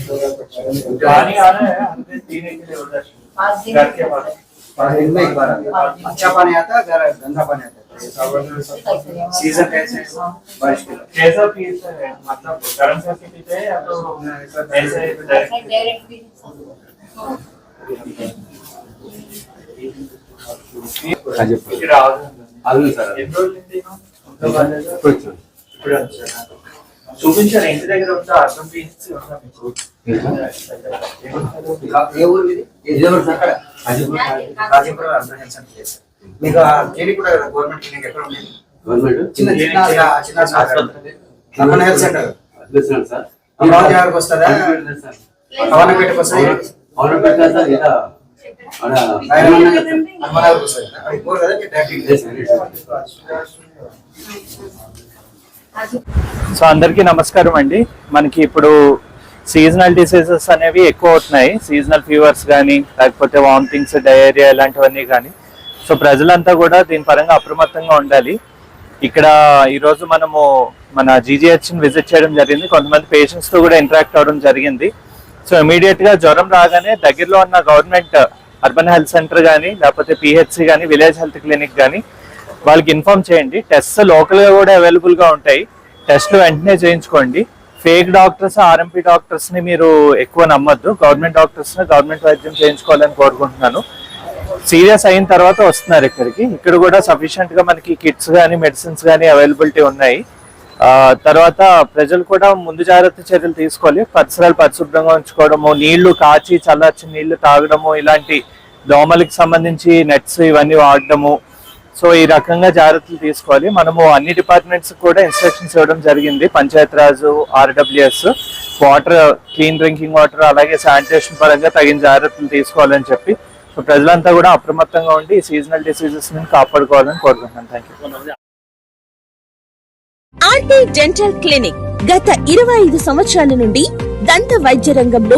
पानी आ रहा है हमने पीने के लिए उधर घर के पास दिन में एक बार आता है। अच्छा पानी आता है गर- गंदा पानी आता है सीजन कैसे है? बारिश के लिए। कैसा पीते हैं मतलब गर्म करके पीते हैं या तो ऐसे डायरेक्ट ఇక్కడ ఆగు. అవును సార్ ఎన్ని రోజులు అయింది? ఉందా బాగాలేదా? ఇప్పుడు వచ్చాను. ఇప్పుడే వచ్చారా? చూపించారు? ఇంటి దగ్గర ఉందా? అర్థం ఇంకా ఏ ఊరు ఇది? అర్బన్ హెల్త్ సెంటర్ చేశారు. మీకు ఆ క్లినిక్ కూడా కదా? గవర్నమెంట్ క్లినిక్ ఎక్కడ ఉంది? గవర్నమెంట్? చిన్న చిన్న చిన్న హెల్త్ సెంటర్. సార్. అమరావతి నగర్కి వస్తుందా భవనపేటకు వస్తుందా అవును పెట్టా సార్ వస్తుంది అది కదా? మీరు డైరెక్ట్ సో అందరికీ నమస్కారం అండి. మనకి ఇప్పుడు సీజనల్ డిసీజెస్ అనేవి ఎక్కువ అవుతున్నాయి. సీజనల్ ఫీవర్స్ కానీ లేకపోతే వామిటింగ్స్ డయేరియా ఇలాంటివన్నీ కానీ సో ప్రజలంతా కూడా దీని పరంగా అప్రమత్తంగా ఉండాలి. ఇక్కడ ఈరోజు మనము మన జీజీహెచ్ని విజిట్ చేయడం జరిగింది. కొంతమంది పేషెంట్స్తో తో కూడా ఇంటరాక్ట్ అవ్వడం జరిగింది. సో ఇమీడియట్గా జ్వరం రాగానే దగ్గరలో ఉన్న గవర్నమెంట్ అర్బన్ హెల్త్ సెంటర్ కానీ లేకపోతే పిహెచ్సి కానీ విలేజ్ హెల్త్ క్లినిక్ కానీ వాళ్ళకి ఇన్ఫార్మ్ చేయండి. టెస్ట్ లోకల్గా కూడా అవైలబుల్గా ఉంటాయి. టెస్ట్లు వెంటనే చేయించుకోండి. ఫేక్ డాక్టర్స్ ఆర్ఎంపీ డాక్టర్స్ని మీరు ఎక్కువ నమ్మొద్దు. గవర్నమెంట్ డాక్టర్స్ని గవర్నమెంట్ వైద్యం చేయించుకోవాలని కోరుకుంటున్నాను. సీరియస్ అయిన తర్వాత వస్తున్నారు ఇక్కడికి. ఇక్కడ కూడా సఫిషియెంట్గా మనకి కిట్స్ కానీ మెడిసిన్స్ కానీ అవైలబిలిటీ ఉన్నాయి. ఆ, తర్వాత ప్రజలు కూడా ముందు జాగ్రత్త చర్యలు తీసుకోవాలి. పరిసరాలు పరిశుభ్రంగా ఉంచుకోవడము నీళ్ళు కాచి చల్లార్చి నీళ్ళు తాగడము ఇలాంటి దోమలకి సంబంధించి నెట్స్ ఇవన్నీ వాడడము సో ఈ రకంగా జాగ్రత్తలు తీసుకోవాలి. మనము అన్ని డిపార్ట్మెంట్స్ కూడా ఇన్స్ట్రక్షన్స్ ఇవ్వడం జరిగింది. Panchayati Raj RWS water clean drinking water అలాగే శానిటేషన్ పరంగా తగిన జాగ్రత్తలు తీసుకోవాలని చెప్పి సో ప్రజలంతా కూడా అప్రమత్తంగా ఉండి సీజనల్ డిసీజెస్ నుంచి కాపాడుకోవాలని కోరుకుంటున్నాను. Thank you RT dental clinic గత ఇరవై ఐదు సంవత్సరాల నుండి దంత వైద్య రంగంలో